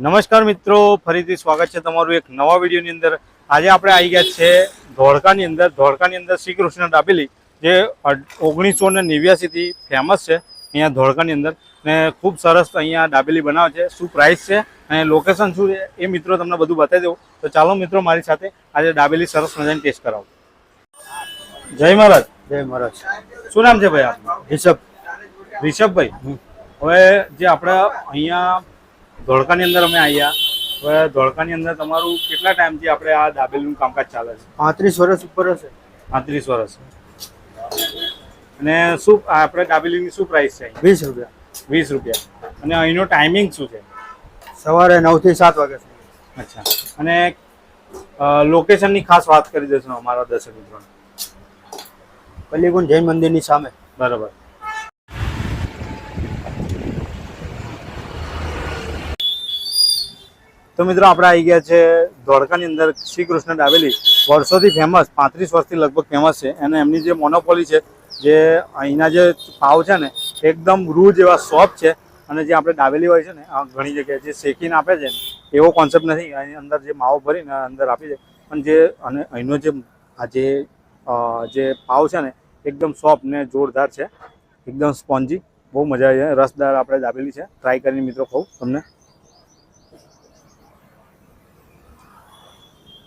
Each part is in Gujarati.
નમસ્કાર મિત્રો ફરીથી સ્વાગત છે તમારું એક નવા વિડીયોની અંદર. આજે આપણે આવી ગયા છે ધોળકાની અંદર. ધોળકાની અંદર શ્રી કૃષ્ણ ડાબેલી જે ઓગણીસો ને નેવ્યાસીથી ફેમસ છે અહીંયા ધોળકાની અંદર. ને ખૂબ સરસ અહીંયા દાબેલી બનાવે છે. શું પ્રાઇસ છે અને લોકેશન શું છે એ મિત્રો તમને બધું બતાવી દઉં. તો ચાલો મિત્રો મારી સાથે આજે ડાબેલી સરસ મજાની ટેસ્ટ કરાવો. જય મહારાજ. જય મહારાજ. શું નામ છે ભાઈ આપનું? રિષભ રિષભભાઈ. હવે જે આપણે અહીંયા ધોળકાની અંદર અમે આવ્યા હવે ધોળકાની અંદર તમારું કેટલા ટાઈમથી આપણે આ દાબેલીનું કામકાજ ચાલે છે? પાંત્રીસ વર્ષ ઉપર હશે. પાંત્રીસ વર્ષ. અને શું આપણે દાબેલીની શું પ્રાઇસ છે વીસ રૂપિયા. વીસ રૂપિયા. અને અહીંનો ટાઈમિંગ શું છે? સવારે નવથી સાત વાગ્યા સુધી. અચ્છા. અને લોકેશનની ખાસ વાત કરી દેશો અમારા દર્શક મિત્રોને. પલ્લીગુંજ જૈન મંદિરની સામે. બરાબર. તો મિત્રો આપણે આવી ગયા છે ધોળકાની અંદર. શ્રી કૃષ્ણ ડાબેલી વર્ષોથી ફેમસ પાંત્રીસ વર્ષથી લગભગ ફેમસ છે. અને એમની જે મોનોપોલી છે, જે અહીંના જે પાવ છે ને, એકદમ રૂ જેવા સોફ્ટ છે. અને જે આપણે ડાબેલી હોય છે ને ઘણી જગ્યાએ જે શેકીને આપે છે એવો કોન્સેપ્ટ નથી. એની અંદર જે માવો ભરીને અંદર આપી દે. પણ જે, અને અહીંનો જે, આ જે જે પાવ છે ને, એકદમ સોફ્ટ ને જોરદાર છે. એકદમ સ્પોન્જી બહુ મજા આવી જાય રસદાર આપણે દાબેલી છે. ટ્રાય કરીને મિત્રો કહું તમને.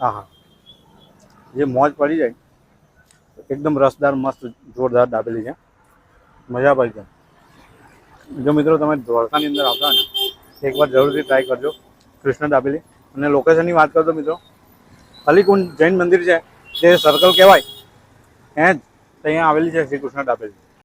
હા હા. જે મોજ પડી જાય, એકદમ રસદાર, મસ્ત, જોરદાર દાબેલી છે. મજા પડી જાય. જો મિત્રો તમે દ્વારકાની અંદર આવતા ને, એકવાર જરૂરથી ટ્રાય કરજો. કૃષ્ણ દાબેલી. અને લોકેશનની વાત કરજો મિત્રો, અલીકુંડ જૈન મંદિર છે, જે સર્કલ કહેવાય એ જ અહીંયા આવેલી છે શ્રી કૃષ્ણ દાબેલી.